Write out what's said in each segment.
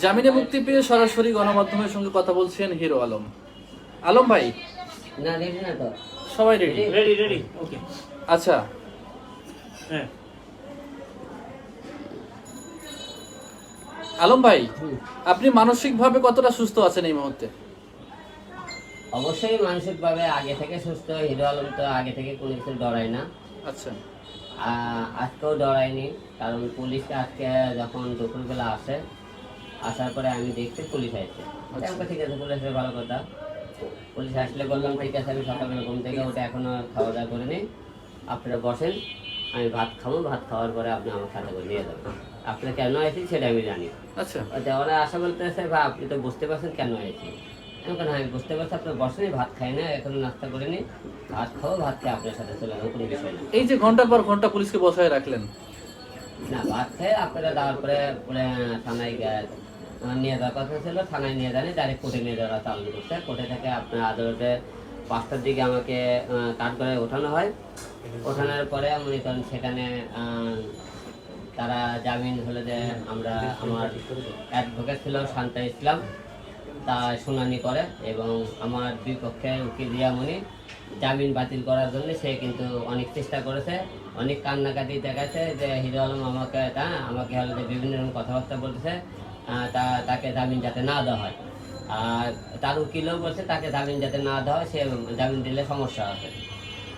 জামিনে মুক্তি পেয়ে সরাসরি গণমাধ্যমের সঙ্গে কথা বলছেন হিরো আলম। আলম ভাই? না রেডি না তো। সবাই রেডি রেডি রেডি ওকে আচ্ছা। হ্যাঁ। আলম ভাই। আপনি মানসিকভাবে কতটা সুস্থ আছেন এই মুহূর্তে? অবশ্যই মানসিকভাবে আগে থেকে সুস্থ হিরো আলম তো আগে থেকে কোনো কিছু ডরায় না। আচ্ছা। আজকেও ডরায়নি কারণ পুলিশ আজকে যখন দুপুরবেলা আসে আসার পরে আমি দেখছি পুলিশ আসছে। আচ্ছা। আমাকে ঠিক আছে পুলিশ ভালো কথা। পুলিশ আসলে বললাম ঠিক আছে আমি সকালবেলা ঘুম থেকে ওটা এখনও খাওয়া দাওয়া করে নিই। আপনারা বসেন আমি ভাত খাব। ভাত খাওয়ার পরে আপনি আমার সাথে করে নিয়ে যাবেন। আপনারা কেন আইছি সেটা আমি জানি। আচ্ছা। ওরা আসা বলতেছে বা আপনি তো বুঝতে পারছেন কেন আইছি আমি কেন আমি বুঝতে পারছি আপনার বসেনি ভাত খাই না এখন নাস্তা করে নি ভাত খাও ভাত খেয়ে আপনার সাথে চলে যাব কোনো বিষয় না। এই যে ঘণ্টার পর ঘণ্টা পুলিশকে বসায় রাখলেন। না ভাত খেয়ে আপনারা দেওয়ার পরে থানায় গে- আহ, নিয়ে যাওয়ার কথা ছিল, থানায় নিয়ে যায়নি, ডাইরেক্ট কোর্টে নিয়ে যাওয়া চালু করছে। কোর্টে থেকে আপনার আদালতে পাঁচটার দিকে আমাকে কাঠ করে ওঠানো হয়। ওঠানোর পরে মনে করেন সেখানে তারা জামিন হলে যে আমরা আমার অ্যাডভোকেট ছিল, শান্তা ইসলাম, তা শুনানি করে এবং আমার বিপক্ষে উকিল রিয়ামণি জামিন বাতিল করার জন্য সে কিন্তু অনেক চেষ্টা করেছে, অনেক কান্নাকাটি দেখাচ্ছে যে হিরো আলম আমাকে, তা, আমাকে হলে যে বিভিন্ন রকম কথাবার্তা বলতেছে। তাকে জামিন যাতে না দেওয়া হয়। আর তার উকিলও বলছে তাকে জামিন যাতে না দেওয়া হয় সে জামিন দিলে সমস্যা হবে।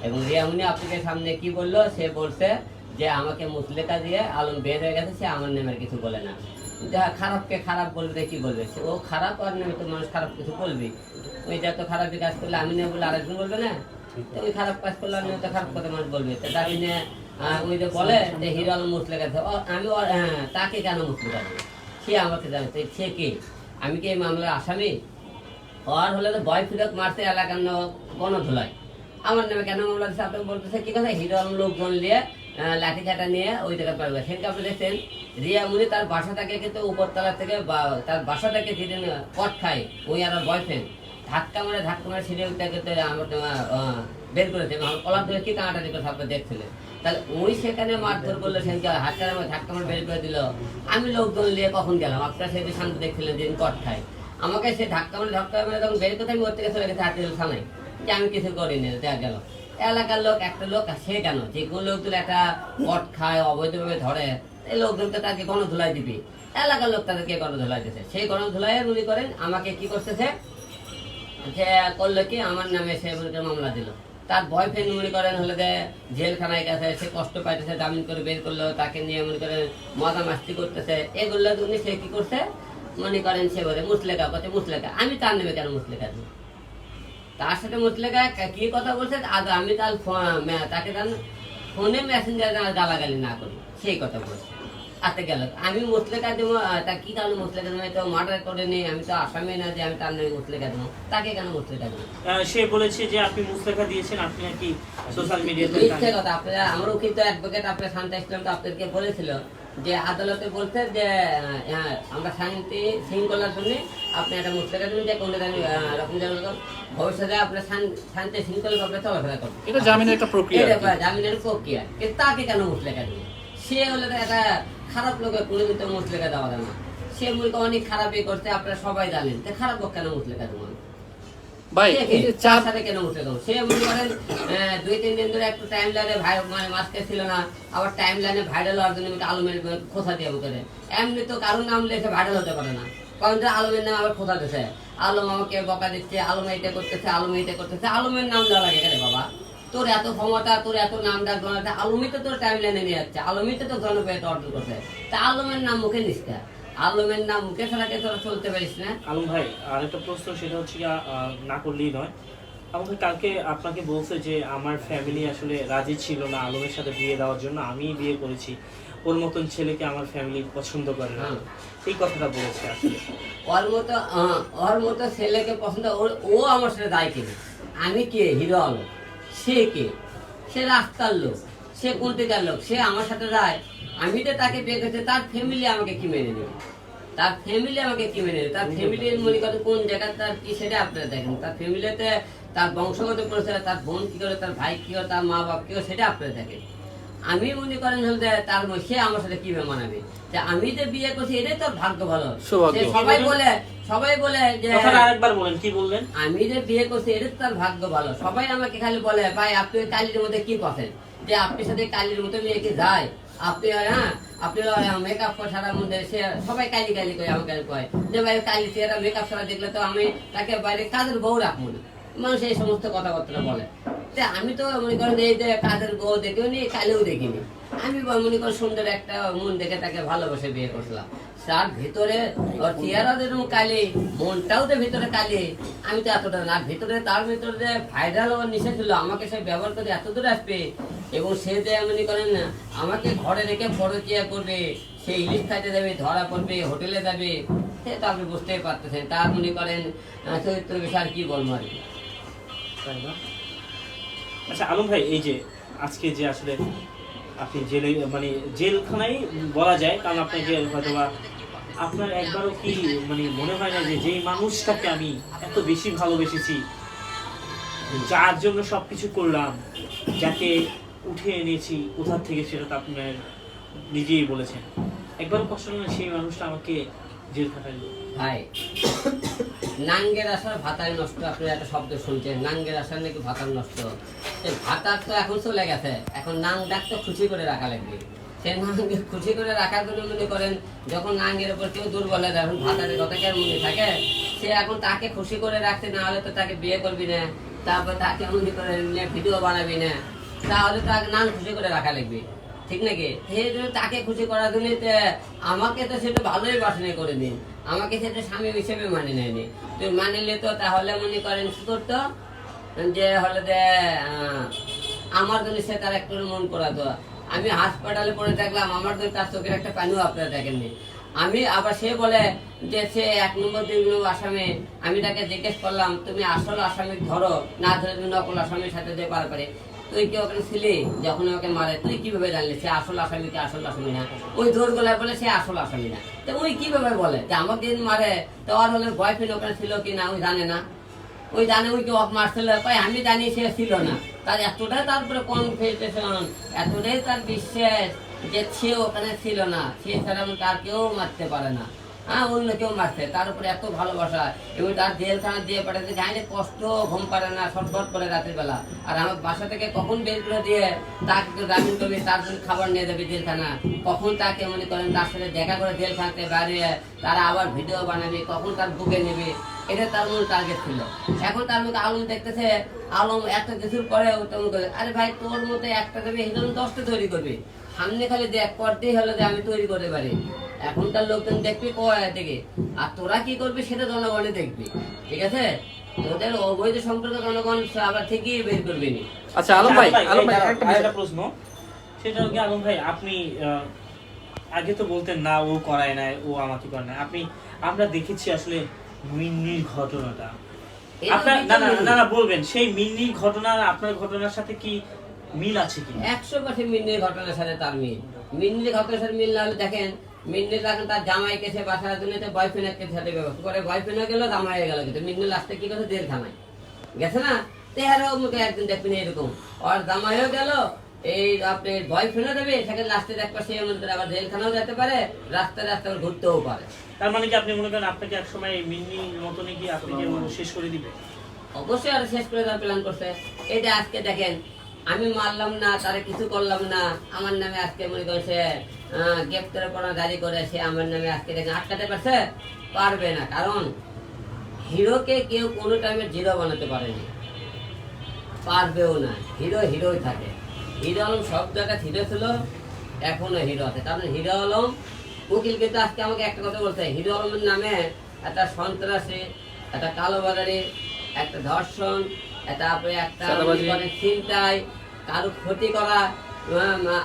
এবং রিয়ামণি আপনাকে সামনে কি বলল? সে বলছে যে আমাকে মুসলেকা দিয়ে আলম বের হয়ে গেছে সে আমার নামের কিছু বলে না। যা খারাপকে খারাপ বলবে কি বলবে? সে ও খারাপ আর নামে তো মানুষ খারাপ কিছু বলবি ওই যা তো খারাপই কাজ করলে আমি না বলে আরেকজন বলবে না? তো ওই খারাপ কাজ করলে আমি তো খারাপ কথা মানুষ বলবে। তো নিয়ে ওই যে বলে যে হিরো আলম মুসলেকা আছে আমি হ্যাঁ তাকে কেন মুসলেকা দেবো? সে আমাকে জানতে সে কে? আমি কি এই মামলার আসামি? আর হলে তো বয় ফিরত মারতে এলাকার গণধুলায় আমার নামে কেন মামলা দিচ্ছে আপনি বলতেছে, কি কথা? হিরো আলম লোকজন নিয়ে লাঠি চাটা নিয়ে ওই জায়গায় পারবে সেদিকে আপনি দেখছেন, রিয়া মুনি তার বাসা থেকে কিন্তু উপরতলা থেকে বা- তার বাসা থেকে যেদিন কট খায়, ওই আর বয়ফ্রেন্ড ধাক্কা মারে ধাক্কা মারে উঠতে কিন্তু আমার বের করেছে। আমার কলার ধরে কি কাঁটাটি করে আপনি দেখছিলেন তাহলে ওই সেখানে মারধর করল সেদিকে হাত চারা মারে ধাক্কা মারে বের করে দিল। আমি লোকজন নিয়ে কখন গেলাম? আপনারা সেদিন শান্তি দেখছিলেন যেদিন কট আমাকে সে ধাক্কা মারে ধাক্কা মারে যখন বের আমি ওর থেকে চলে গেছে হাতিল থানায়। যে আমি কিছু করিনি দেখা গেল। এলাকার লোক, একটা লোক সে কেন? যে কোনো লোকগুলো একটা কট খায়, অবৈধভাবে ধরে, এই লোকজনকে তাকে গণধুলাই দিবি। এলাকার লোক তাদেরকে গণধুলাই দিতেছে সেই গণধুলাই উনি করেন, আমাকে কি করতেছে? যে করল কি? আমার নামে সে মামলা দিল। তার বয়ফ্রেন্ড মনে করেন হলে যে জেলখানায় গেছে, সে কষ্ট পাইতেছে, জামিন করে বের করল, তাকে নিয়ে মনে করেন মজা মাস্তি করতেছে। এগুলো উনি সে কি করছে? মনে করেন সে বলে, মুসলেখা করছে মুসলেখা। আমি তার নেবে কেন মুসলেখা তার সাথে মুসলেখা কি কথা বলছে? আজ আমি তার তাকে তার ফোনে মেসেঞ্জার গালাগালি না করি, সেই কথা বলছে। আতে গেল। আমি মুসলেখা দেবো তা কি কারণে মুসলেখা দেবো? তো মার্ডার করে নি আমি তো আসামি না যে আমি তার নামে মুসলেখা দেবো। তাকে কেন মুসলেখা দেবো? সে বলেছে যে আপনি মুস্তাফা দিয়েছেন আপনি নাকি সোশ্যাল মিডিয়াতে মিথ্যে কথা আপনারা আমার উকিল তো অ্যাডভোকেট আপনার শান্তা ইসলাম তো আপনাদেরকে বলেছিল যে আদালতে বলছে যে আমরা শান্তি শৃঙ্খলার জন্য আপনি একটা মুসলেখা দেবেন যে কোনো জানি রকম যেন ভবিষ্যতে আপনার শান- শান্তি শৃঙ্খলা ভাবে চলাফেরা করবেন এটা জামিনের একটা প্রক্রিয়া জামিনের প্রক্রিয়া। কিন্তু তাকে কেন মুসলেখা দেবে? সে হলে একটা খারাপ লোকের কোনো কিন্তু মুসলেখা দেওয়া যায় না। সে মূলত অনেক খারাপই করছে আপনারা সবাই জানেন। তো খারাপ লোক কেন মুসলেখা ভাই সাথে উঠে গেল? সে মনে করেন, দুই তিন দিন ধরে একটু টাইম লাইনে ভাই মানে মাস্কে ছিল না। আবার টাইম লাইনে ভাইরাল হওয়ার জন্য খোঁচা দিয়ে করে এমনি তো কারোর নাম লেখে ভাইরাল হতে পারে না। কারণ আলমের নাম আবার খোঁচা দিচ্ছে আলম আমাকে বকা দিচ্ছে আলম এইটা করতেছে আলম এইটা করতেছে। আলমের নাম দেওয়া লাগে বাবা? তোর এত ক্ষমতা তোর এত নাম ডাক জনাতে আলমই তো তোর টাইম লাইনে নিয়ে যাচ্ছে। আলমই তো তোর জনপ্রিয়তা অর্জন করছে। তা আলমের নাম মুখে নিষ্কা আলমের নাম মুখে ছাড়াকে তোরা চলতে পারিস না? আলম ভাই আরেকটা প্রশ্ন সেটা হচ্ছে না করলেই নয়। আমাকে কালকে আপনাকে বলছে যে আমার ফ্যামিলি আসলে রাজি ছিল না আলমের সাথে বিয়ে দেওয়ার জন্য আমি বিয়ে করেছি। ওর মতন ছেলেকে আমার ফ্যামিলি পছন্দ করে না। হ্যাঁ। এই কথাটা বলেছে আসলে ওর মতো ওর মতো ছেলেকে পছন্দ ও আমার সাথে দায় কে আমি কে? হিরো আলো সে কে? সে রাস্তার লোক, সে কোন দিকার লোক? সে আমার সাথে যায়, আমি তো তাকে বিয়ে করছি, তার ফ্যামিলি আমাকে কি মেনে নেবে? তার ফ্যামিলি আমাকে কি মেনে নেবে? তার ফ্যামিলির মনে কত কোন জায়গা তার কি সেটা আপনারা দেখেন। তার ফ্যামিলিতে তার বংশগত করেছে তার বোন কি করে, তার ভাই কি করে, তার মা বাপ কি করে, সেটা আপনারা দেখেন। আমি মনে করেন হল তার মধ্যে সে আমার সাথে কীভাবে মানাবে যে আমি যে বিয়ে করছি এটাই তোর ভাগ্য ভালো। সবাই বলে সবাই বলে যে আরেকবার বলেন কি বললেন? আমি যে বিয়ে করছি এটা তার ভাগ্য ভালো। সবাই আমাকে খালি বলে ভাই আপনি কালির মধ্যে কি করছেন? যে আপনার সাথে কালির মতো মেয়ে কি যায়? আপনি হ্যাঁ আপনি মেকআপ সারার মধ্যে সে সবাই কালি কালি করে আমাকে কয় যে ভাই কালি চেহারা মেকআপ সারা দেখলে তো আমি তাকে বাইরে কাজের বউ রাখব না। মানুষ এই সমস্ত কথাবার্তা বলে। আমি তো মনে করেন এই যে কাজের বউ দেখেও নি কালেও দেখিনি। আমি মনে করেন সুন্দর একটা মন দেখে তাকে ভালোবাসে বিয়ে করছিলাম। তার ভিতরে ওর চেহারা কালি, মনটাও তো ভিতরে কালি। আমি তো এতটা না, ভিতরে তার ভিতরে যে ভাইরাল নিশে ছিল, আমাকে সে ব্যবহার করে এত দূর আসবে। এবং সে যে মনে করেন, আমাকে ঘরে রেখে পরচিয়া করবে, সে ইলিশ খাইতে যাবে, ধরা পড়বে, হোটেলে যাবে, সে তো আপনি বুঝতেই পারতেছেন। তার মনে করেন চরিত্র বিষয় আর কি বলব আর কি? আচ্ছা আলম ভাই, এই যে আজকে যে আসলে আপনি জেলে মানে জেলখানায় বলা যায়, কারণ আপনাকে হয়তো বা আপনার একবারও কি মানে মনে হয় না যে যেই মানুষটাকে আমি এত বেশি ভালোবেসেছি, যার জন্য সবকিছু করলাম, যাকে উঠে এনেছি কোথার থেকে সেটা তো আপনার নিজেই বলেছেন। একবারও কষ্ট না সেই মানুষটা আমাকে জেল খাটাইল ভাই নাঙ্গের আসার ভাতায় নষ্ট, আপনি একটা শব্দ শুনছেন, নাঙ্গের আসার নাকি ভাতার নষ্ট? ভাতার তো এখন চলে গেছে, এখন নাং ডাক তো খুশি করে রাখা লাগবে। সে নাঙ্গে খুশি করে রাখার জন্য মনে করেন, যখন নাঙ্গের উপর কেউ দুর্বল এখন ভাতারের কথা কি আর মনে থাকে, সে এখন তাকে খুশি করে রাখতে না হলে তো তাকে বিয়ে করবি না, তারপর তাকে মনে করে ভিডিও বানাবি না, তাহলে তাকে নাং খুশি করে রাখা লাগবে। ঠিক নাকি? সেই জন্য তাকে খুশি করার জন্য আমাকে তো সেটা ভালোই বাসনা করে দিন। আমাকে সেটা স্বামী হিসেবে মানে নেয়নি। তো মানে তো তাহলে মনে করেন কি করতো? যে হলে আমার জন্য সে তার একটু মন করাতো। আমি হাসপাতালে পড়ে থাকলাম, আমার জন্য তার চোখের একটা পানিও আপনারা দেখেননি। আমি আবার সে বলে যে, সে এক নম্বর দুই নম্বর আসামে, আমি তাকে জিজ্ঞেস করলাম, তুমি আসল আসামি ধরো, না ধরে তুমি নকল আসামির সাথে যে পারে তুই ওখানে ছিলি? যখন মারে, তুই কীভাবে সে আসল আসামি কি আসল আসামি না? ওই জোর গলায় বলে সে আসল আসামি না। তো ওই কীভাবে বলে? আমাকে মারে, তো আর হলে বয়ফ্রেন্ড ওখানে ছিল কি না, ওই জানে না। ওই জানে, ওই অফ মারছিল? কই আমি জানি সে ছিল না। তার এতটাই তারপরে কনফিউশন এতটাই তার বিশ্বাস যে সে ওখানে ছিল না। সে ছাড়া তার কেউ মারতে পারে না। হ্যাঁ অন্য কেউ মারছে। তার উপরে এত ভালোবাসা। এবং তার জেলখানা দিয়ে পাঠাতে জানি কষ্ট, ঘুম পারে না, ছটফট করে রাতের আর আমার বাসা থেকে কখন বের করে দিয়ে তাকে তো জামিন তার জন্য খাবার নিয়ে যাবে জেলখানা? কখন তাকে মনে করেন তার সাথে দেখা করে জেলখানাতে বাড়িয়ে তারা আবার ভিডিও বানাবি, কখন তার বুকে নেবে? এটা তার মূল টার্গেট ছিল। এখন তার মধ্যে আলম দেখতেছে, আলম এত কিছুর পরে আরে ভাই, তোর মধ্যে একটা দেবে হিরোন দশটা তৈরি করবি। সামনে খালি দেখ করতেই হলো যে আমি তৈরি করতে পারি এখনকার লোকজন দেখবি কয় থেকে? আর তোরা কি করবি সেটা জনগণে দেখবি। ঠিক আছে? তোদের অবৈধ সম্পর্কে জনগণ আবার ঠিকই বের করবি নি। আচ্ছা আলম ভাই আলম ভাই একটা প্রশ্ন। সেটা কি আলম ভাই আপনি আহ, আগে তো বলতেন না ও করায় নাই ও আমাকে করে নাই। আপনি আমরা দেখেছি আসলে মিন্নির ঘটনাটা। আপনার না না না না বলবেন সেই মিন্নির ঘটনা আপনার ঘটনার সাথে কি মিল আছে কি? একশো পার্সেন্ট মিন্নির ঘটনার সাথে তার মিল। মিন্নির ঘটনার সাথে মিল না হলে দেখেন মিন্নির এখন তার জামাইকে সে বাসার জন্য তো বয়ফ্রেন্ডের সাথে ব্যবস্থা করে বয়ফ্রেন্ডও গেল জামাই গেল কিন্তু মিন্নি লাস্টে কি করছে? জেল থামায়। গেছে না? তেহারও মুখে একদিন দেখবেন এরকম। আর জামাইও গেল এই আপনি বয়ফ্রেন্ডও দেবে সেখানে লাস্টে দেখবা সে মনে করে আবার জেলখানাও যেতে পারে রাস্তায় রাস্তায় আবার ঘুরতেও পারে। তার মানে কি আপনি মনে করেন আপনাকে এক সময় মিন্নির মতনই কি আপনাকে ও শেষ করে দিবে? অবশ্যই আর শেষ করে দেওয়ার প্ল্যান করছে। এটা আজকে দেখেন আমি মারলাম না, তারে কিছু করলাম না। আমার নামে আজকে মনে করছে গ্রেপ্তার করা জারি করে সে আমার নামে আজকে দেখেন আটকাতে পারছে? পারবে না, কারণ হিরোকে কেউ কোনো টাইমে জিরো বানাতে পারেনি। পারবেও না, হিরো হিরোই থাকে। হিরো আলম সব জায়গায় হিরো ছিল, এখনও হিরো আছে। কারণ হিরো আলম, উকিল কিন্তু আজকে আমাকে একটা কথা বলছে, হিরো আলমের নামে একটা সন্ত্রাসী, একটা কালো কালোবাজারি একটা ধর্ষণ তারপরে একটা চিন্তায় মানে কারও ক্ষতি করা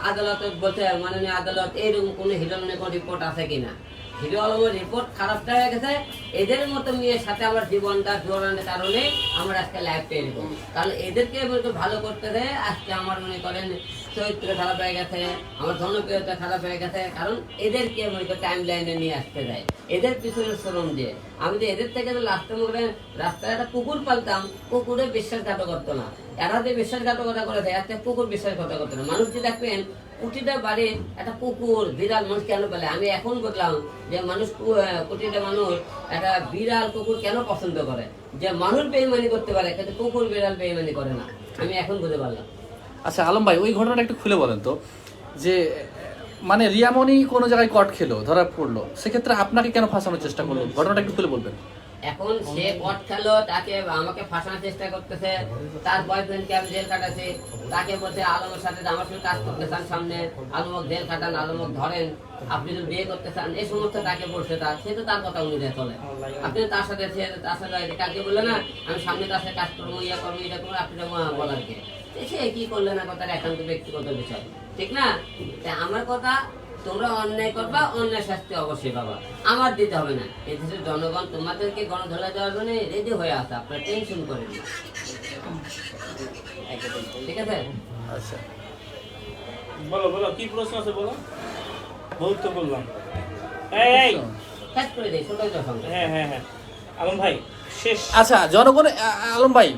আদালত বলছে মাননীয় আদালত এইরকম কোনো হিরো রিপোর্ট আছে কিনা? হিরো আলমের রিপোর্ট খারাপটা হয়ে গেছে এদের মতো মেয়ের সাথে আমার জীবনটা জোরানোর কারণে আমরা আজকে লাইফ এরকম কারণ এদেরকে ভালো করতে দেয় আজকে আমার মনে করেন চরিত্র খারাপ হয়ে গেছে আমার জনপ্রিয়তা খারাপ হয়ে গেছে কারণ এদেরকে করেন টাইম লাইনে নিয়ে আসতে দেয় এদের পিছনে শ্রম দিয়ে। আমি যে এদের থেকে তো লাস্টে করেন রাস্তায় একটা কুকুর পালতাম কুকুরে বিশ্বাসঘাতক করতো না। এরা যে বিশ্বাসঘাতকতা করে দেয় একটা কুকুর বিশ্বাসঘাতক করতো না। মানুষ যে দেখবেন প্রতিটা বাড়ির একটা কুকুর বিড়াল মানুষ কেন পেলে? আমি এখন বললাম যে মানুষ কু- আহ, প্রতিটা মানুষ একটা বিড়াল কুকুর কেন পছন্দ করে? যে মানুষ বেইমানি করতে পারে কিন্তু কুকুর বিড়াল বেইমানি করে না। আমি এখন বুঝতে পারলাম। আচ্ছা আলম ভাই, ওই ঘটনাটা একটু খুলে বলেন তো, যে মানে রিয়ামনি কোনো জায়গায় কট খেলো, ধরা পড়ল, সেক্ষেত্রে আপনাকে কেন ফাঁসানোর চেষ্টা করল? ঘটনাটা একটু খুলে বলবেন। এখন সে কট খেলো, তাকে আমাকে ফাঁসানোর চেষ্টা করতেছে, তার বয়ফ্রেন্ডকে আমি জেল কাটাছি তাকে বলছে, আলমের সাথে আমার সাথে কাজ করতে চান সামনে আলমক জেল কাটান আলমক ধরেন, আপনি যদি বিয়ে করতে চান, এই সমস্ত তাকে বলছে তার, সে তো তার কথা অনুযায়ী চলে। আপনি তার সাথে, সে তার সাথে কালকে বললে না, আমি সামনে তার সাথে কাজ করব, ইয়া করব, এটা করব, আপনি বলার কে। সে কি করলে না কথা একান্ত ব্যক্তিগত বিষয়। ঠিক না? তা আমার কথা তোমরা অন্যায় করবা অন্যায় শাস্তি অবশ্যই পাবা। আমার দিতে হবে না। এই জনগণ তোমাদেরকে গণধোলা দেওয়ার জন্য রেডি হয়ে আসে আপনারা টেনশন করেন না। ঠিক আছে? আচ্ছা। বলো বলো কি প্রশ্ন আছে বলো? বহুত তো বললাম। এই শেষ করে দিই ছোট ছোট হ্যাঁ হ্যাঁ হ্যাঁ। আলম ভাই শেষ। আচ্ছা জনগণ আলম ভাই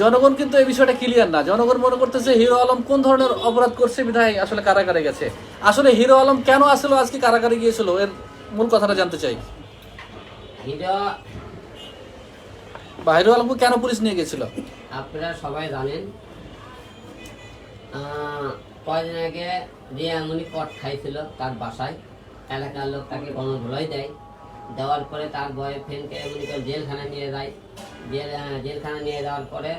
জনগণ কিন্তু এই বিষয়টা ক্লিয়ার না। জনগণ মনে করতেছে হিরো আলম কোন ধরনের অপরাধ করছে বিধায় আসলে কারাগারে গেছে। আসলে হিরো আলম কেন আসলে আজকে কারাগারে গিয়েছিল? এর মূল কথাটা জানতে চাই। হিরো বা হিরো আলমকে কেন পুলিশ নিয়ে গেছিল? আপনারা সবাই জানেন কয়দিন আগে রিয়ামণি কট খাইছিল তার বাসায় এলাকার লোক তাকে গণধোলাই দেয়। দেওয়ার পরে তার বয়ফ্রেন্ডকে এমনি করে জেলখানা নিয়ে যায়। জেল জেলখানা নিয়ে যাওয়ার পরে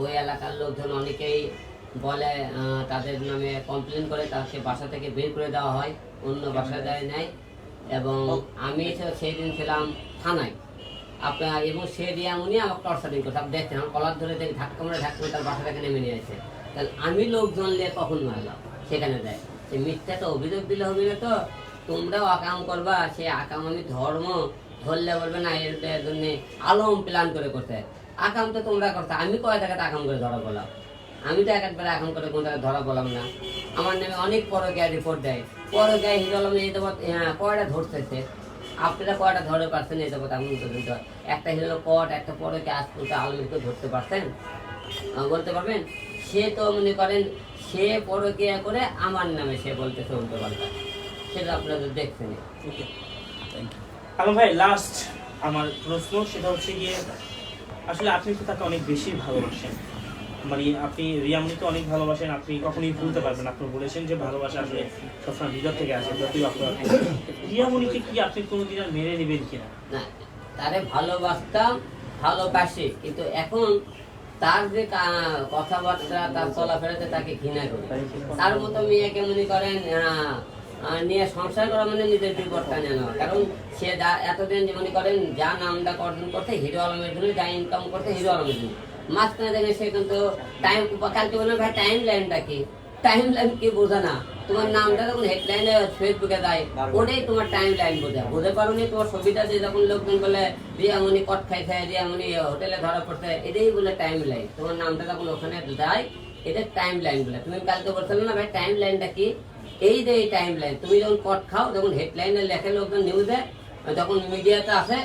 ওই এলাকার লোকজন অনেকেই বলে তাদের নামে কমপ্লেন করে তাকে বাসা থেকে বের করে দেওয়া হয় অন্য বাসায় দেয় নেয় এবং আমি তো সেই দিন ছিলাম থানায়। আপনার এবং সে রিয়ামনি আমাকে টর্চারিং করছে। আপনি দেখছেন আমার কলার ধরে দেখে ধাক্কা মেরে ধাক্কা মেরে তার বাসা থেকে নেমে নিয়ে আসে। তাহলে আমি লোকজন নিয়ে কখন মারলাম? সেখানে দেয়। সে মিথ্যা তো অভিযোগ দিলে হবে না তো। তোমরাও আকাম করবা, সে আকাম আমি ধর্ম, ধরলে বলবে না, এর জন্য আলম প্ল্যান করে করতে। আকাম তো তোমরা করতে, আমি কয় টাকাতে আকাম করে ধরা বললাম আমি তো এক একবারে আকাম করে কোন জায়গায় ধরা বললাম না। আমার নামে অনেক পরকিয়া রিপোর্ট দেয়। পরকিয়া হিরো আলম এই দেবো কয়টা ধরতেছে? আপনারা কয়টা ধরে পারছেন এই যাবত এখন পর্যন্ত একটা হিরো কট, একটা পরে কি আজ পর্যন্ত আলমিকে ধরতে পারছেন? বলতে পারবেন? সে তো মনে করেন, সে পরকিয়া করে আমার নামে সে বলতে চলতে পারবে সেটা আপনারা দেখছেন ওকে থ্যাংক ইউ আলম ভাই লাস্ট আমার প্রশ্ন সেটা হচ্ছে গিয়ে আসলে আপনি তো তাকে অনেক বেশি ভালোবাসেন। মানে আপনি রিয়ামনিকে অনেক ভালোবাসেন আপনি কখনোই ভুলতে পারবেন আপনি বলেছেন যে ভালোবাসা আসলে সবসময় ভিতর থেকে আসে যতই আপনার রিয়ামনিকে কি আপনি কোনোদিন আর মেনে নেবেন কিনা? না তারে ভালোবাসতাম ভালোবাসি কিন্তু এখন তার যে কথাবার্তা তার চলাফেরাতে তাকে ঘৃণা করি। তার মতো মেয়েকে মনে করেন নিয়ে সংসার করা মানে নিজের বিপদটা নেওয়া কারণ সে যা এতদিন যে মনে করেন, যা নামটা অর্জন করতে হিরো আলমের জন্য, যা ইনকাম করতে হিরো আলমের জন্য। মাঝখানে দেখে সে কিন্তু টাইম কালকে বললাম, ভাই টাইম লাইনটা কি? টাইম লাইন কি বোঝে না। তোমার নামটা যখন হেডলাইনে ফেসবুকে দেয়, ওটাই তোমার টাইম লাইন বোঝা বুঝতে পারো নি তোমার ছবিটা দিয়ে যখন লোকজন বলে রিয়ামনি কট খাই খাই রিয়ামনি হোটেলে ধরা পড়ছে, এটাই বলে টাইম লাইন তোমার নামটা যখন ওখানে দেয়, এটা টাইম লাইন বলে। তুমি কালকে বলছিলে না, ভাই টাইম লাইনটা কি? এই যে এই টাইম লাইন তুমি যখন কট খাও যখন হেডলাইনে লেখে লোকজন নিউজে যখন মিডিয়াতে আসে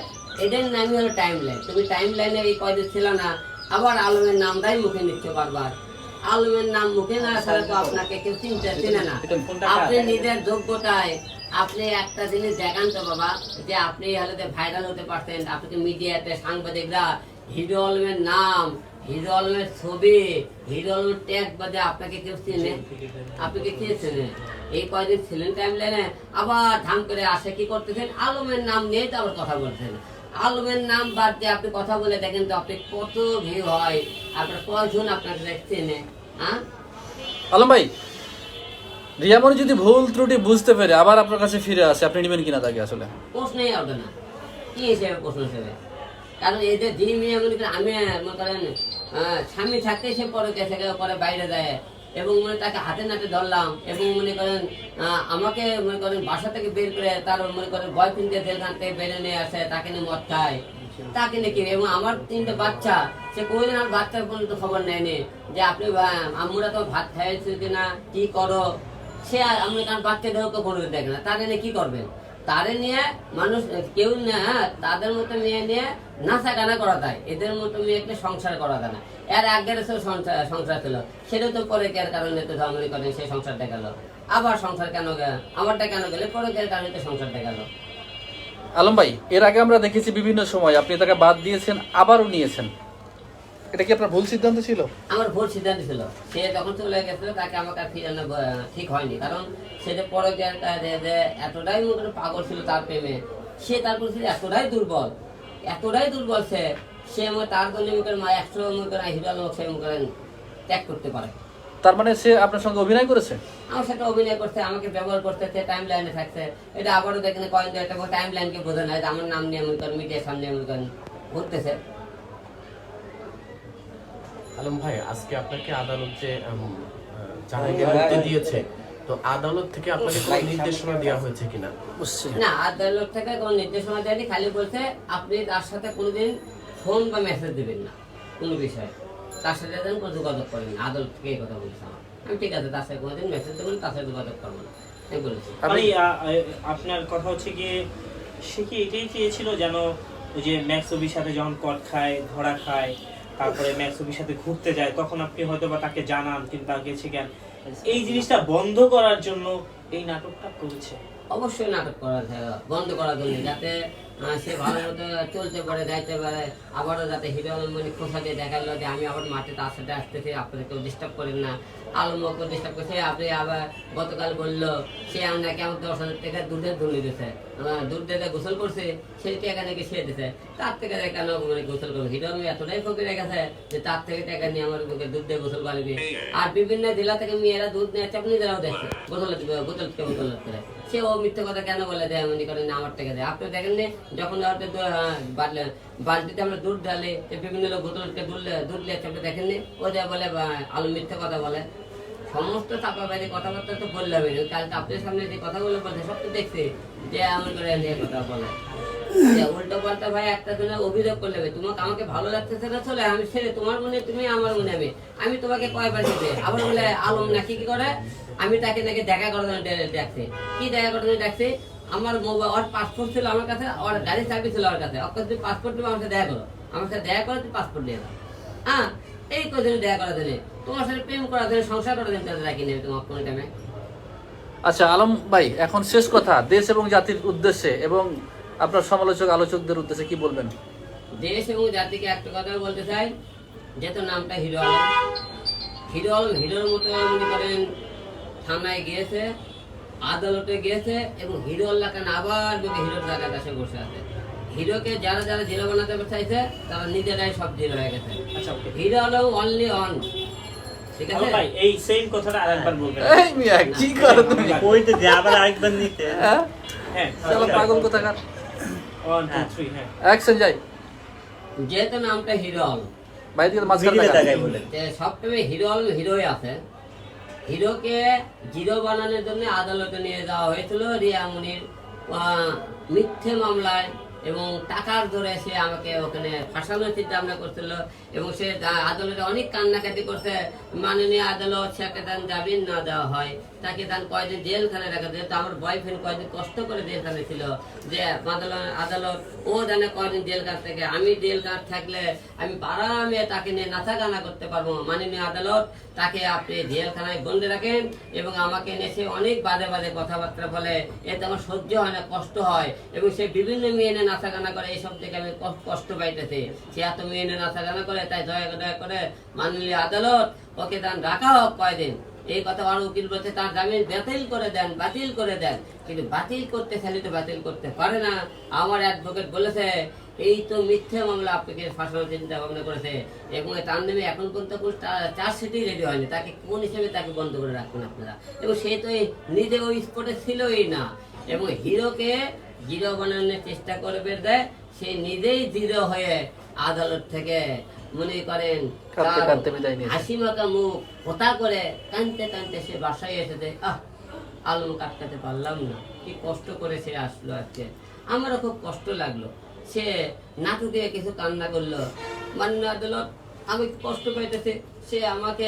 এদের নামই হলো টাইম লাইন তুমি টাইম লাইনে এই কয়দিন ছিল না আবার আলমের নামটাই মুখে নিচ্ছে বারবার। আলমের নাম মুখে না ছাড়া তো আপনাকে কেউ চিনতে চেনে না। আপনি নিজের যোগ্যতায় আপনি একটা জিনিস দেখান তো বাবা যে আপনি হলে ভাইরাল হতে পারতেন আপনাকে মিডিয়াতে সাংবাদিকরা হিরো আলমের নাম হিরো আলমের ছবি হিরো আলমের ট্যাগ বাদে আপনাকে কেউ চেনে? আপনাকে কে চেনে? এই কয়দিন ছিলেন টাইম লাইনে আবার ধাম করে আসে কি করতেছেন? আলমের নাম নিয়ে তো আবার কথা বলছেন। আলমের নাম বাদ দিয়ে আপনি কথা বলে দেখেন তো আপনি কত ভিউ হয়। আপনার কয়জন আপনাকে দেখছেন হ্যাঁ আলম ভাই যদি ভুল ত্রুটি বুঝতে পেরে আবার আপনার কাছে ফিরে আসে আপনি নেবেন কিনা তাকে আসলে? প্রশ্নই হবে না। কি হিসেবে প্রশ্ন হিসেবে? কারণ এদের যে মেয়ে আমি মনে করেন স্বামী থাকতে সে পরে গেছে পরে বাইরে যায়। এবং মনে তাকে হাতে নাতে ধরলাম এবং মনে করেন আমাকে মনে করেন বাসা থেকে বের করে তার মনে করেন বয়ফ্রেন্ডকে জেলখান থেকে বেরে নিয়ে আসে তাকে নিয়ে মদ খায় তাকে নাকি এবং আমার তিনটে বাচ্চা সে কোনোদিন আমার বাচ্চার পর্যন্ত খবর নেয়নি যে আপনি আহ, আম্মুরা তো ভাত খাইছে কিনা কি করো? সে আপনি কারণ বাচ্চাদেরও তো কোনো দেখে না তাকে নিয়ে কি করবেন তারে নিয়ে মানুষ কেউ না হ্যাঁ, তাদের মতো মেয়ে নিয়ে নাচা গানা করা যায় এদের মতো মেয়েকে সংসার করা যায় না। এর আগের সে সংসার ছিল। সেটা তো পরে কেয়ার কারণে তো জন্মনি করেন সেই সংসারটা গেল। আবার সংসার কেন গেল আমারটা কেন গেলে? পরে কেয়ার কারণে তো সংসারটা গেল। আলম ভাই এর আগে আমরা দেখেছি বিভিন্ন সময় আপনি তাকে বাদ দিয়েছেন আবারও নিয়েছেন। এটা কি আপনার ভুল সিদ্ধান্ত ছিল? আমার ভুল সিদ্ধান্ত ছিল। সে যখন চলে গেছিল তাকে আমাকে আর ফিরানো ঠিক হয়নি। কারণ সে যে পরে যে এতটাই পাগল ছিল তার প্রেমে সে তারপর ছিল এতটাই দুর্বল এতটাই দুর্বল সে সে আমার তার জন্য করেন মা একশো মনে করেন হিরো আলম সে করেন ত্যাগ করতে পারে। তার মানে সে আপনার সঙ্গে অভিনয় করেছে? আমার সাথে অভিনয় করতে আমাকে ব্যবহার করতে টাইম লাইনে থাকছে। এটা আবারও দেখেন কয়েন একটা টাইম লাইনকে বোঝা নাই আমার নাম নিয়ে মনে করেন মিডিয়ার সামনে মনে করেন ঘুরতেছে। আলম ভাই আজকে আপনাকে আদালত যে জানাইকে মুক্তি দিয়েছে তো আদালত থেকে আপনাকে কোনো নির্দেশনা দেওয়া হয়েছে কিনা? না আদালত থেকে কোনো নির্দেশনা দেয়নি খালি বলছে আপনি তার সাথে কোনোদিন ফোন বা মেসেজ দিবেন না কোনো বিষয়ে। তার সাথে যেন কোনো যোগাযোগ করেন না আদালত থেকে এই কথা বলছে আমার। আমি ঠিক আছে তার সাথে কোনোদিন মেসেজ দেবেন তার সাথে যোগাযোগ করব না। মানে আপনার কথা হচ্ছে গিয়ে সে কি এটাই চেয়েছিল যেন ওই যে ম্যাক্সবির সাথে যখন কট খায় ধরা খায় তারপরে ম্যাক্সবির সাথে ঘুরতে যায় তখন আপনি হয়তো বা তাকে জানান কিন্তু তাকে শেখান। এই জিনিসটা বন্ধ করার জন্য এই নাটকটা করেছে? অবশ্যই নাটক করা বন্ধ করা জন্য যাতে সে ভালো মতো চলতে পারে যাইতে পারে। আবারও যাতে হিরো আলমনি খোসা দিয়ে দেখাল যে আমি আবার মাঠে তার সাথে আসতেছি আপনাদের কেউ ডিস্টার্ব করেন না। আলমকে ডিস্টার্ব করছে আপনি আবার গতকাল বলল সে আমার দশ হাজার টাকা দুধের ধুলি দিছে আহ, দুধ দিয়ে গোসল করছে সেই টাকা নাকি সে দিছে তার থেকে কেন মানে গোসল করবে। হিরো আলম এতটাই ফকির গেছে যে তার থেকে টাকা নিয়ে আমার মুখে দুধ দিয়ে গোসল করাবি। আর বিভিন্ন জেলা থেকে মেয়েরা দুধ নিয়ে চাপনি জেলাও দেখছে গোসল বোতল থেকে বোতল করে সে ও মিথ্যে কথা কেন বলে দেয় এমনি করে না আমার টাকা দেয়? আপনি দেখেন যখন আহ, বালতিতে আমরা দুধ ঢালি বিভিন্ন লোক বোতলকে দুধ দুধ আপনি দেখেন নি ও যা বলে আলু মিথ্যে কথা বলে। সমস্ত চাপা বাইরে কথাবার্তা তো বললে কাল আপনার সামনে যে কথাগুলো বলছে সব তো দেখছে। যে এমন করে কথা বলে। উল্টো পাল্টা ভাই একটা দিনে অভিযোগ করলে হবে, তোমাকে আমাকে ভালো চলে আমি ছেড়ে তোমার মনে তুমি আমার মনে আমি আমি তোমাকে আবার বলে আলম নাকি কি করে? আমি তাকে নাকি দেখা কি দেখা আমার মোবাইল ওর পাসপোর্ট ছিল আমার কাছে ওর গাড়ির চাবি ছিল ওর কাছে। তুমি পাসপোর্ট তুমি আমার দেখা করো। আমার সাথে দেখা করো তুমি পাসপোর্ট নিয়ে হ্যাঁ? এই কদিন দেখা করার জন্য? তোমার সাথে প্রেম করার জন্য সংসার করার তাদের রাখি নেবে তোমার কোনো টাইমে আচ্ছা আলম ভাই এখন শেষ কথা। দেশ এবং জাতির উদ্দেশ্যে এবং আপনার সমালোচক আলোচকদের উদ্দেশ্যে কি বলবেন? দেশ এবং জাতিকে একটা কথা বলতে চাই যেহেতু নামটা হিরো আলম হিরো আলম হিরোর মতো মনে করেন থানায় গিয়েছে আদালতে গিয়েছে এবং হিরো আল্লাহ কেন আবার যদি হিরোর জায়গায় কাছে বসে আছে। হিরোকে যারা যারা জিরো বানাতে চাইছে তারা নিজেরাই সব জিরো হয়ে গেছে। আচ্ছা হিরো আলম অনলি অন ঠিক আছে? ভাই এই সেম কথাটা আরেকবার বলবেন। এই মিয়া কি করো তুমি? ওইটা যে আবার আরেকবার নিতে। হ্যাঁ? হ্যাঁ চলো পাগল কোথাকার? ওয়ান টু থ্রি হ্যাঁ অ্যাকশন যাই যেহেতু নামটা হিরো আলম বাইরে দিকে মাঝখানে। তাকাই বলে। যে হিরো আলম হিরোই আছে। হিরোকে জিরো বানানোর জন্য আদালতে নিয়ে যাওয়া হয়েছিল রিয়া মুনির। আহ, মিথ্যে মামলায় এবং টাকার ধরে সে আমাকে ওখানে ফাঁসানোর চিন্তা ভাবনা করছিল এবং সে আদালতে অনেক কান্নাকাটি করছে। মাননীয় আদালত সেকে দেন জামিন না দেওয়া হয়। তাকে দেন কয়দিন জেলখানে রাখা যেহেতু আমার বয়ফ্রেন্ড কয়দিন কষ্ট করে জেলখানে ছিল যে, আদালত ও জানে কয়দিন জেল কাট থেকে। আমি জেল কাট থাকলে আমি আরামে তাকে নিয়ে নাচা গানা করতে পারব। মাননীয় আদালত, তাকে আপনি জেলখানায় বন্দি রাখেন এবং আমাকে নিয়ে সে অনেক বাজে বাজে কথাবার্তা বলে এতে আমার সহ্য হয় না, কষ্ট হয় এবং সে বিভিন্ন মেয়ে নিয়ে নাচা গানা করে, এইসব থেকে আমি কষ্ট পাইতেছি। সে এত মেয়ে নিয়ে নাচা গানা করে, তাই দয়া দয়া করে মাননীয় আদালত, ওকে দান রাখা হোক কয়দিন। এই কথা আর উকিল বলছে, তার জামিন বাতিল করে দেন, বাতিল করে দেন। কিন্তু বাতিল করতে চাইলে তো বাতিল করতে পারে না। আমার অ্যাডভোকেট বলেছে, এই তো মিথ্যে মামলা আপনাকে ফাঁসানোর চিন্তা ভাবনা করেছে। এবং তার নামে এখন পর্যন্ত কোনো চার্জশিটই রেডি হয়নি। তাকে কোন হিসেবে তাকে বন্ধ করে রাখবেন আপনারা? এবং সে তো নিজে ওই স্পটে ছিলই না। এবং হিরোকে জিরো বানানোর চেষ্টা করবে দেয় সে নিজেই জিরো হয়ে আদালত থেকে মনে করেন। হাসি মাখা মুখ কথা করে কানতে কানতে সে বাসায় এসেছে। আহ আলম কাটকাতে পারলাম না। কি কষ্ট করে সে আসলো আজকে। আমারও খুব কষ্ট লাগল। সে নাটু দিয়ে কিছু কান্না করল। মান্য আদালত আমি কষ্ট পাইতেছি। সে আমাকে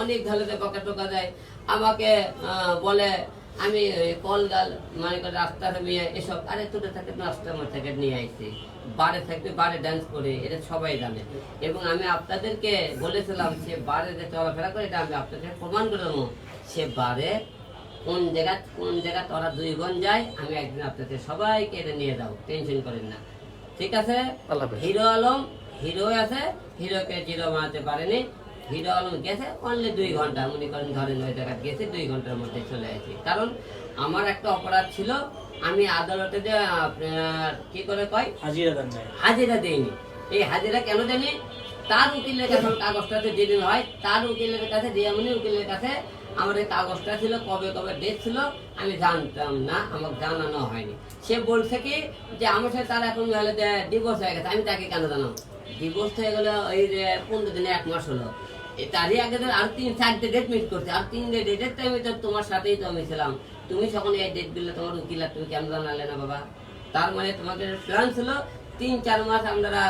অনেক ঢালতে বকা টোকা দেয়। আমাকে বলে আমি ওই কল গাল মানে করে রাস্তার মেয়ে এসব আরে তোদের থাকে রাস্তার মধ্যে থেকে নিয়ে আইছি। বারে থাকবে বারে ডান্স করে এটা সবাই জানে। এবং আমি আপনাদেরকে বলেছিলাম সে বারে যে চলাফেরা করে এটা আমি আপনাদের প্রমাণ করে দেবো। সে বারে কোন জায়গা কোন জায়গা তোরা দুই বোন যায় আমি একদিন আপনাদের সবাইকে এটা নিয়ে যাব টেনশন করেন না। ঠিক আছে? হিরো আলম হিরো আছে হিরোকে জিরো বানাতে পারেনি। হিরো আলম গেছে অনলি দুই ঘণ্টা। মনে করেন ধরেন ওই জায়গায় গেছে দুই ঘণ্টার মধ্যে চলে আসি কারণ আমার একটা অপরাধ ছিল আমি আদালতে যে আপনার কি করে কয়? হাজিরা দেন হাজিরা দেয়নি এই হাজিরা কেন তার উকিলের কাছে আমার কাগজটাতে যেদিন হয়। তার উকিলের কাছে দিয়ামনি উকিলের কাছে আমার এই কাগজটা ছিল কবে কবে ডেট ছিল আমি জানতাম না আমাকে জানানো হয়নি। সে বলছে কি যে আমার সাথে তার এখন ডিভোর্স হয়ে গেছে আমি তাকে কেন জানাব? ডিভোর্স হয়ে গেলে যে পনেরো দিনে এক মাস হলো। তারই আগে তো আর তিন চারটে ডেট মিট করছে। আর তিনটে ডেটের টাইমে তো তোমার সাথেই তো আমি ছিলাম। তুমি যখন এই ডেট দিলে তোমার উকিল তুমি কেন জানালে না বাবা? তার মানে তোমাদের প্ল্যান ছিল তিন চার মাস আমরা।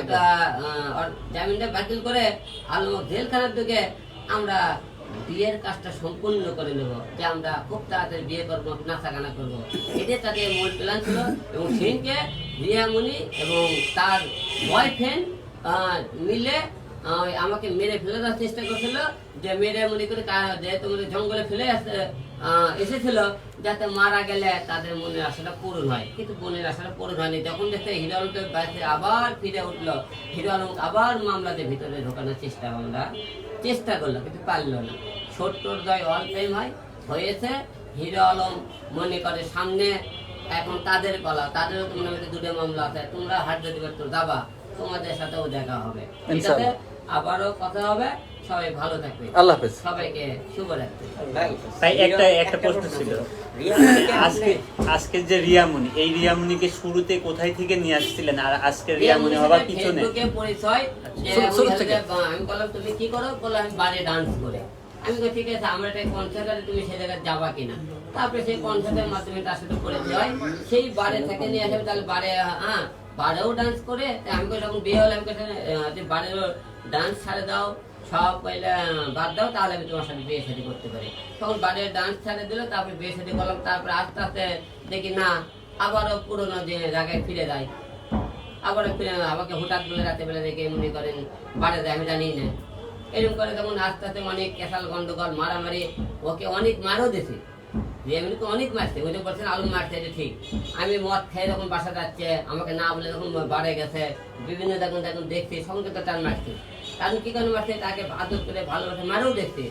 একটা জামিনটা বাতিল করে আলম জেলখানার দিকে আমরা বিয়ের কাজটা সম্পূর্ণ করে নেব। যে আমরা খুব তাড়াতাড়ি বিয়ে করব নাচা গানা করব। এটাই তাদের মূল প্ল্যান ছিল। এবং সেদিনকে রিয়ামণি এবং তার বয়ফ্রেন্ড মিলে আমাকে মেরে ফেলে দেওয়ার চেষ্টা করছিল। যে মেরে মনে করে কা- যে তোমার জঙ্গলে ফেলে এসেছিল যাতে মারা গেলে তাদের মনের আশাটা পূরণ হয়। কিন্তু মনের আশাটা পূরণ হয়নি। যখন দেখতে হিরো আলমকে বাড়িতে আবার ফিরে উঠল। হিরো আলম আবার মামলাতে ভিতরে ঢোকানোর চেষ্টা আমরা চেষ্টা করল, কিন্তু পারল না। সত্তর জয় অল টাইম হয়, হয়েছে। হিরো আলম মনে করে সামনে এখন তাদের পালা তাদেরও তোমার নামে দুটো মামলা আছে তোমরা হাট যদি তো যাবা তোমাদের সাথেও দেখা হবে। ঠিক আছে? আবারও কথা হবে সবাই ভালো থাকবে। আল্লাহ হাফেজ। সবাইকে শুভরাত্রি তাই একটা একটা প্রশ্ন ছিল। আজকে আজকে যে রিয়ামণি এই রিয়ামণিকে শুরুতে কোথায় থেকে নিয়ে আসছিলেন? আর আজকে রিয়ামণি হওয়ার পিছনে? পরিচয়। শুরু আমি। বললাম তুমি কি করো? বললাম আমি বারে ডান্স করে। আমি বলি, ঠিক আছে আমরা একটা কনসার্ট আছে তুমি সে জায়গায় যাবা কিনা? তারপরে সেই কনসার্টের মাধ্যমে তার সাথে পরিচয় হয় সেই বারে থেকে নিয়ে আসবে তাহলে বারে হ্যাঁ বারেও ডান্স করে আমি যখন বিয়ে হলে, আমি যে বারেও ডান্স ছাড়ে দাও, সব পয়লা বাদ দাও, তাহলে আমি তোমার সাথে বিয়ে শাদী করতে পারি। তখন বারের ডান্স ছাড়ে দিল, তারপরে বিয়ে শাদী করলাম, তারপরে আস্তে আস্তে দেখি না, আবারও পুরোনো যে জায়গায় ফিরে যায়। আবার আমাকে হঠাৎ বলে রাতে বেলা দেখে মনে করেন বাড়ে দেয় আমি জানি না। এরকম করে তখন আস্তে আস্তে অনেক কেসাল গন্ডগোল, মারামারি, ওকে অনেক মারও দিছে। রিয়ামিনকে অনেক মারছে ওই যে বলছেন আলু মারছে এটা ঠিক। আমি মদ খেয়ে যখন বাসা যাচ্ছে আমাকে না বলে যখন বাড়ে গেছে বিভিন্ন যখন যখন দেখছি সঙ্গে তো তার মারছে। কারণ কি কারণে মারছে? তাকে আদর করে ভালোবাসে মারেও দেখছে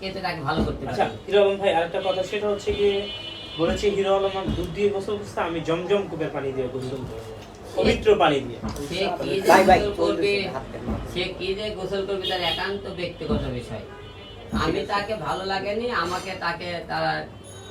কিন্তু তাকে ভালো করতে আচ্ছা হিরো ভাই আরেকটা কথা সেটা হচ্ছে কি বলেছে হিরো আলম দুধ দিয়ে গোসল করছে আমি জমজম কূপের পানি দিয়ে গোসল করব। পবিত্র পানি দিয়ে। সে কি যে গোসল করবে সে কি যে গোসল করবে তার একান্ত ব্যক্তিগত বিষয়। আমি তাকে ভালো লাগেনি আমাকে তাকে তার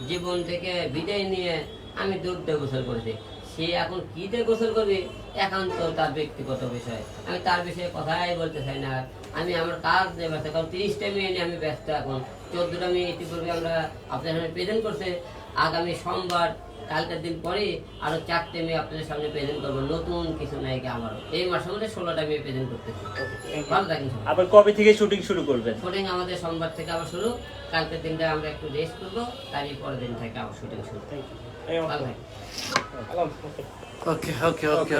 জীবন থেকে বিদায় নিয়ে আমি দুধ গোসল করেছি। সে এখন কি দিয়ে গোসল করবে? একান্ত তার ব্যক্তিগত বিষয়। আমি তার বিষয়ে কথাই বলতে চাই না। আমি আমার কাজ নিয়ে ব্যস্ত। কারণ তিরিশটা মেয়ে নিয়ে আমি ব্যস্ত এখন। চোদ্দটা মেয়ে ইতিপূর্বে আমরা আপনার সামনে প্রেজেন্ট করছে। আগামী সোমবার কালকের দিন পরে আরও চারটে মেয়ে আপনাদের সামনে প্রেজেন্ট করব। নতুন কিছু নায়িকা আমার এই মাসের মধ্যে ষোলোটা মেয়ে প্রেজেন্ট করতে ভালো থাকেন আবার কবে থেকে শুটিং শুরু করবে শুটিং আমাদের সোমবার থেকে আবার শুরু। কালকের দিনটা আমরা একটু রেস্ট করব। তারই পরের দিন থেকে আবার শুটিং শুরু। ভালো থাকেন। ওকে ওকে ওকে